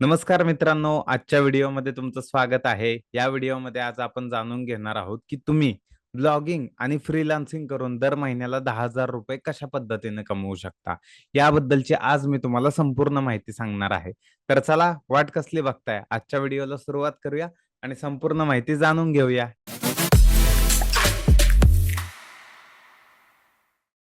नमस्कार मित्रांनो आजच्या व्हिडिओमध्ये तुमचं स्वागत आहे. या व्हिडिओमध्ये आज आपण जाणून घेणार आहोत की तुम्ही ब्लॉगिंग आणि फ्रीलान्सिंग करून दर महिन्याला दहा हजार रुपये कशा पद्धतीने कमवू शकता? याबद्दलची आज मी तुम्हाला संपूर्ण माहिती सांगणार आहे. तर चला वाट कसली बघताय? आजच्या व्हिडिओला सुरुवात करूया आणि संपूर्ण माहिती जाणून घेऊया.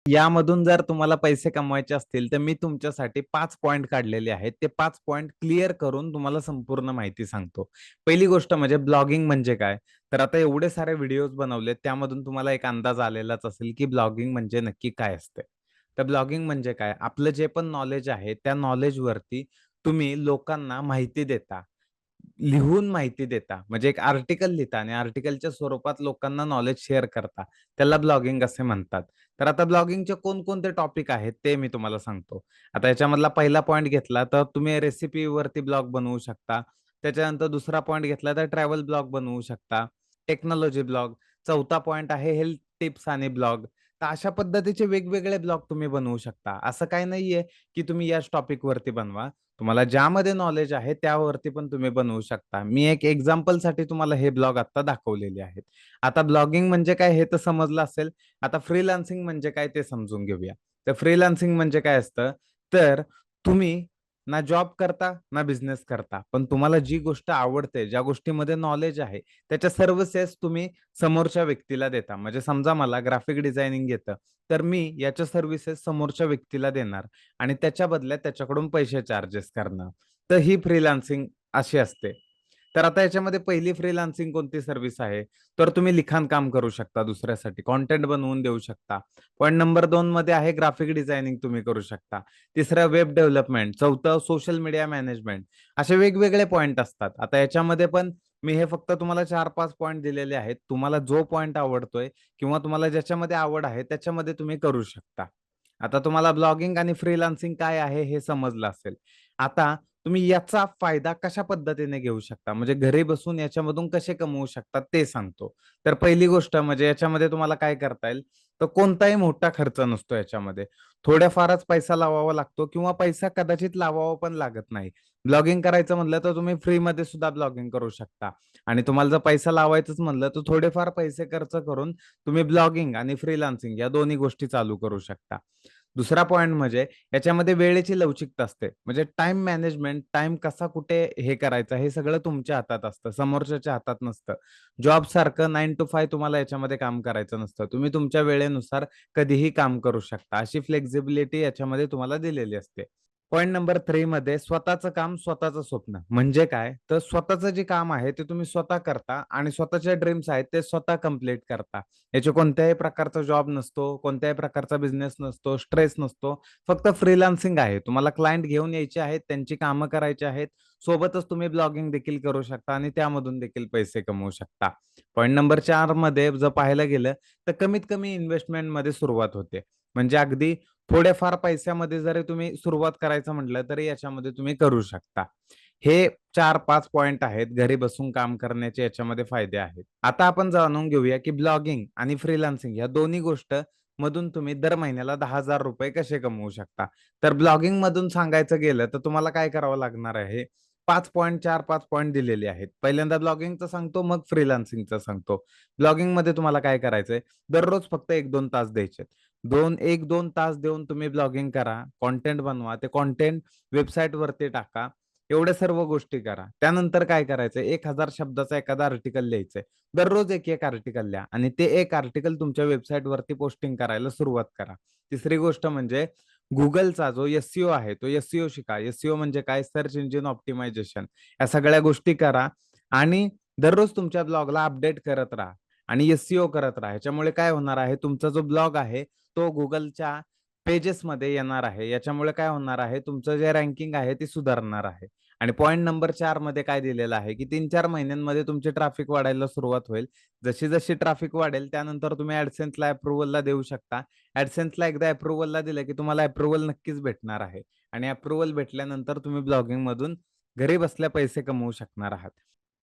यामधून जर तुम्हाला पैसे कमवायचे असतील तर मी तुमच्यासाठी पाच पॉइंट काढलेले आहेत. ते पाच पॉइंट क्लिअर करून तुम्हाला संपूर्ण माहिती सांगतो. पहिली गोष्ट म्हणजे ब्लॉगिंग म्हणजे काय? तर आता एवढे सारे व्हिडिओज बनवले त्यामधून तुम्हाला एक अंदाज आलेलाच असेल की ब्लॉगिंग म्हणजे नक्की काय असते. तर ब्लॉगिंग म्हणजे काय? आपलं जे पण नॉलेज आहे त्या नॉलेजवरती तुम्ही लोकांना माहिती देता. लिहून माहिती देता. म्हणजे एक आर्टिकल लिहिता आणि आर्टिकलच्या स्वरूपात लोकांना नॉलेज शेअर करता. त्याला ब्लॉगिंग असे म्हणतात. तर आता ब्लॉगिंगचे कोणकोणते टॉपिक आहेत ते मी तुम्हाला सांगतो. आता याच्यामधला पहिला पॉईंट घेतला तर तुम्ही रेसिपीवरती ब्लॉग बनवू शकता. त्याच्यानंतर दुसरा पॉईंट घेतला तर ट्रॅव्हल ब्लॉग बनवू शकता. टेक्नॉलॉजी ब्लॉग चौथा पॉईंट आहे हेल्थ टिप्स आणि ब्लॉग तर अशा पद्धतीचे वेगवेगळे ब्लॉग तुम्ही बनवू शकता. असं काही नाहीये की तुम्ही याच टॉपिक वरती बनवा. तुम्हाला ज्यामध्ये नॉलेज आहे त्यावरती पण तुम्ही बनवू शकता. मी एक एक्झाम्पलसाठी तुम्हाला हे ब्लॉग आता दाखवलेले आहेत. आता ब्लॉगिंग म्हणजे काय हे तर समजलं असेल. आता फ्रीलान्सिंग म्हणजे काय ते समजून घेऊया. तर फ्रीलान्सिंग म्हणजे काय असतं? तर तुम्ही ना जॉब करता ना बिझनेस करता. पण तुम्हाला जी गोष्ट आवडते ज्या गोष्टीमध्ये नॉलेज आहे त्याच्या सर्व्हिसेस तुम्ही समोरच्या व्यक्तीला देता. म्हणजे समजा मला ग्राफिक डिझायनिंग येतं तर मी याच्या सर्व्हिसेस समोरच्या व्यक्तीला देणार आणि त्याच्या बदल्यात त्याच्याकडून पैसे चार्जेस करणार तर ही फ्रीलान्सिंग अशी असते. तर आता याच्यामध्ये पहिली फ्रीलान्सिंग कोणती सर्व्हिस आहे? तर तुम्ही लिखाण काम करू शकता दुसऱ्यासाठी. कॉन्टेंट बनवून देऊ शकता. पॉईंट नंबर दोन मध्ये आहे ग्राफिक डिझायनिंग तुम्ही करू शकता. तिसरं वेब डेव्हलपमेंट चौथं सोशल मीडिया मॅनेजमेंट असे वेगवेगळे पॉईंट असतात. आता याच्यामध्ये पण मी हे फक्त तुम्हाला चार पाच पॉईंट दिलेले आहेत. तुम्हाला जो पॉईंट आवडतोय किंवा तुम्हाला ज्याच्यामध्ये आवड आहे त्याच्यामध्ये तुम्ही करू शकता. आता तुम्हाला ब्लॉगिंग आणि फ्रीलान्सिंग काय आहे हे समजलं असेल. आता तुम्ही याचा फायदा कशा पद्धतीने घेऊ शकता? म्हणजे घरी बसून याच्यामधून कसे कमवू शकता ते सांगतो. तर पहिली गोष्ट म्हणजे याच्यामध्ये तुम्हाला काय करता येईल? तर कोणताही मोठा खर्च नसतो याच्यामध्ये. थोड्याफारच पैसा लावावा लागतो किंवा पैसा कदाचित लावावा पण लागत नाही. ब्लॉगिंग करायचं म्हणलं तर तुम्ही फ्रीमध्ये सुद्धा ब्लॉगिंग करू शकता. आणि तुम्हाला जर पैसा लावायचंच म्हणलं तर थोडेफार पैसे खर्च करून तुम्ही ब्लॉगिंग आणि फ्रीलान्सिंग या दोन्ही गोष्टी चालू करू शकता. दुसरा पॉइंट म्हणजे याच्यामध्ये वेळेची लवचिकता असते. म्हणजे टाइम मॅनेजमेंट टाइम कसा कुठे हे करायचा हे सगळं तुमच्या हातात असतं. समोरच्याच्या हातात नसतं. जॉब सारखं नाईन टू फाय तुम्हाला याच्यामध्ये काम करायचं नसतं. तुम्ही तुमच्या वेळेनुसार कधीही काम करू शकता. अशी फ्लेक्झिबिलिटी याच्यामध्ये तुम्हाला दिलेली असते. पॉईंट नंबर थ्री मध्ये स्वतःचं काम स्वतःचं स्वप्न. म्हणजे काय? तर स्वतःचं जे काम आहे ते तुम्ही स्वतः करता आणि स्वतःचे ड्रीम्स आहेत ते स्वतः कंप्लीट करता. याचे कोणत्याही प्रकारचा जॉब नसतो कोणत्याही प्रकारचा बिझनेस नसतो स्ट्रेस नसतो. फक्त फ्रीलान्सिंग आहे. तुम्हाला क्लायंट घेऊन यायचे आहेत त्यांची कामं करायची आहेत. सोबतच तुम्ही ब्लॉगिंग देखील करू शकता आणि त्यामधून देखील पैसे कमवू शकता. पॉईंट नंबर चारमध्ये जर पाहायला गेलं तर कमीत कमी इन्व्हेस्टमेंटमध्ये सुरुवात होते. म्हणजे अगदी थोड्याफार पैशामध्ये जरी तुम्ही सुरुवात करायचं म्हटलं तरी याच्यामध्ये तुम्ही करू शकता. हे चार पाच पॉइंट आहेत घरी बसून काम करण्याचे याच्यामध्ये फायदे आहेत. आता आपण जाणून घेऊया की ब्लॉगिंग आणि फ्रीलान्सिंग या दोन्ही गोष्ट मधून तुम्ही दर महिन्याला दहा हजार रुपये कसे कमवू शकता? तर ब्लॉगिंग मधून सांगायचं गेलं तर तुम्हाला काय करावं लागणार आहे? पाच पॉईंट चार पाच पॉईंट दिलेले आहेत. पहिल्यांदा ब्लॉगिंगचं सांगतो मग फ्रीलान्सिंगचं सांगतो. ब्लॉगिंगमध्ये तुम्हाला काय करायचंय? दररोज फक्त एक दोन तास द्यायचे दोन एक दोन तास देऊन तुम्ही ब्लॉगिंग करा कॉन्टेंट बनवा ते कॉन्टेंट वेबसाईट वरती टाका एवढ्या सर्व गोष्टी करा. त्यानंतर काय करायचं? एक हजार शब्दाचा एखादा आर्टिकल लिहायचंय. दररोज एक एक आर्टिकल लिहा आणि ते एक आर्टिकल तुमच्या वेबसाईट वरती पोस्टिंग करायला सुरुवात करा. तिसरी गोष्ट म्हणजे गुगलचा जो एससीओ आहे तो एससीओ शिका. एससीओ म्हणजे काय? सर्च इंजिन ऑप्टिमायझेशन या सगळ्या गोष्टी करा आणि दररोज तुमच्या ब्लॉगला अपडेट करत राहा आणि एससीओ करत राहा. ह्याच्यामुळे काय होणार आहे? तुमचा जो ब्लॉग आहे तो गुगलच्या पेजेसमध्ये येणार आहे. याच्यामुळे काय होणार आहे? तुमचं जे रँकिंग आहे ती सुधारणार आहे. आणि पॉईंट नंबर चारमध्ये काय दिलेलं आहे? की तीन चार महिन्यांमध्ये तुमची ट्रॅफिक वाढायला सुरुवात होईल. जशी जशी ट्रॅफिक वाढेल त्यानंतर तुम्ही ऍडसेन्सला अप्रुव्हलला देऊ शकता. ऍडसेन्सला एकदा अप्रुव्हलला दिलं की तुम्हाला अप्रुव्हल नक्कीच भेटणार आहे. आणि अप्रुव्हल भेटल्यानंतर तुम्ही ब्लॉगिंग मधून घरी बसल्या पैसे कमवू शकणार आहात.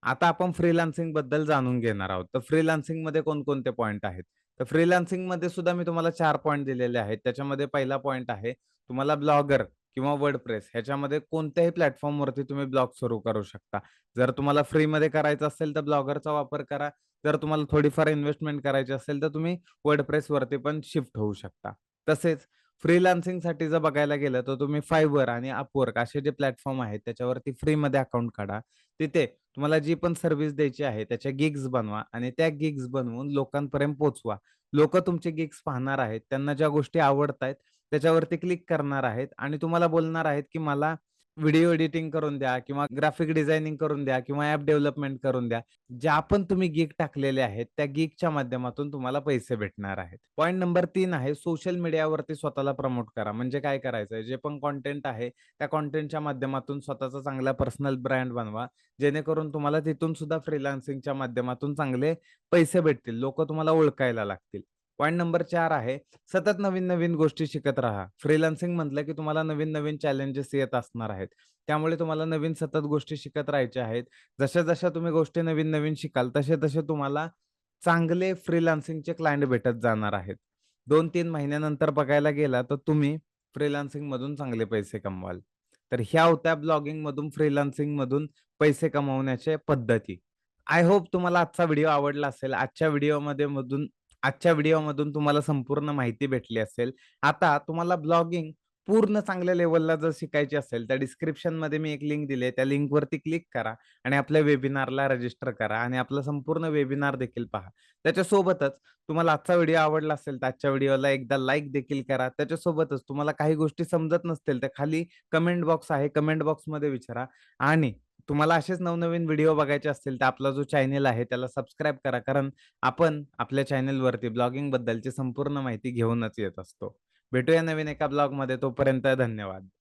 आता आपण फ्रीलान्सिंगबद्दल जाणून घेणार आहोत तर फ्रीलान्सिंगमध्ये कोणकोणते पॉईंट आहेत तर फ्रीलान्सिंगमध्ये सुद्धा मी तुम्हाला चार पॉईंट दिलेले आहेत त्याच्यामध्ये पहिला पॉईंट आहे तुम्हाला ब्लॉगर किंवा वर्ड प्रेस ह्याच्यामध्ये कोणत्याही प्लॅटफॉर्मवरती तुम्ही ब्लॉग सुरू करू शकता. जर तुम्हाला फ्रीमध्ये करायचं असेल तर ब्लॉगरचा वापर करा. जर तुम्हाला थोडीफार इन्व्हेस्टमेंट करायची असेल तर तुम्ही वर्ड प्रेसवरती पण शिफ्ट होऊ शकता. तसेच फ्रीलान्सिंगसाठी जर बघायला गेलं तर तुम्ही फायबर आणि अपवर्क असे जे प्लॅटफॉर्म आहेत त्याच्यावरती फ्रीमध्ये अकाउंट काढा. तिथे तुम्हाला जी पण सर्व्हिस द्यायची आहे त्याच्या गिग्स बनवा आणि त्या गिग्स बनवून लोकांपर्यंत पोहोचवा. लोक तुमचे गिग्स पाहणार आहेत. त्यांना ज्या गोष्टी आवडतायत त्याच्यावरती क्लिक करणार आहेत आणि तुम्हाला बोलणार आहेत, की मला व्हिडिओ एडिटिंग करून द्या किंवा ग्राफिक डिझायनिंग करून द्या किंवा ऍप डेव्हलपमेंट करून द्या. ज्या पण तुम्ही गिग टाकलेले आहेत त्या गिगच्या माध्यमातून तुम्हाला पैसे भेटणार आहेत. पॉईंट नंबर तीन आहे सोशल मीडियावरती स्वतःला प्रमोट करा. म्हणजे काय करायचं जे पण कॉन्टेंट आहे त्या कॉन्टेंटच्या माध्यमातून स्वतःचा चांगला पर्सनल ब्रँड बनवा. जेणेकरून तुम्हाला तिथून सुद्धा फ्रीलान्सिंगच्या माध्यमातून चांगले पैसे भेटतील. लोक तुम्हाला ओळखायला लागतील. पॉईंट नंबर चार आहे सतत नवीन-नवीन गोष्टी शिकत राहा. फ्रीलान्सिंग म्हटलं की तुम्हाला नवीन-नवीन चॅलेंजेस येत असणार आहेत. त्यामुळे तुम्हाला नवीन सतत गोष्टी शिकत राहायच्या आहेत. जशा-जशा तुम्ही गोष्टी नवीन-नवीन शिकाल तसे-तसे तुम्हाला चांगले फ्रीलान्सिंगचे क्लायंट भेटत जाणार आहेत. 2-3 महिन्यानंतर बघायला गेला तर तुम्ही फ्रीलान्सिंगमधून चांगले पैसे कमवाल. तर ह्या होत्या लन्सिंग मधून पैसे कमवण्याच्या पद्धती. आय होप तुम्हाला आजचा व्हिडिओ आवडला असेल. आजच्या व्हिडिओमध्ये मधून आजच्या व्हिडिओमधून तुम्हाला संपूर्ण माहिती भेटली असेल. आता तुम्हाला ब्लॉगिंग पूर्ण चांगल्या लेवलला जर शिकायची असेल तर डिस्क्रिप्शनमध्ये मी एक लिंक दिली त्या लिंकवरती क्लिक करा आणि आपल्या वेबिनारला रजिस्टर करा आणि आपला संपूर्ण वेबिनार देखील पहा. त्याच्यासोबतच तुम्हाला आजचा व्हिडिओ आवडला असेल तर आजच्या व्हिडिओला एकदा लाईक देखील करा. त्याच्यासोबतच तुम्हाला काही गोष्टी समजत नसतील तर खाली कमेंट बॉक्स आहे. कमेंट बॉक्समध्ये विचारा आणि तुम्हाला असेच नवनवीन व्हिडिओ बघायचे असतील तर आपला जो चॅनेल आहे त्याला सबस्क्राईब करा. कारण आपण आपल्या चॅनेलवरती ब्लॉगिंग बद्दलची संपूर्ण माहिती घेऊनच येत असतो. भेटूया नवीन एका ब्लॉगमध्ये तोपर्यंत धन्यवाद.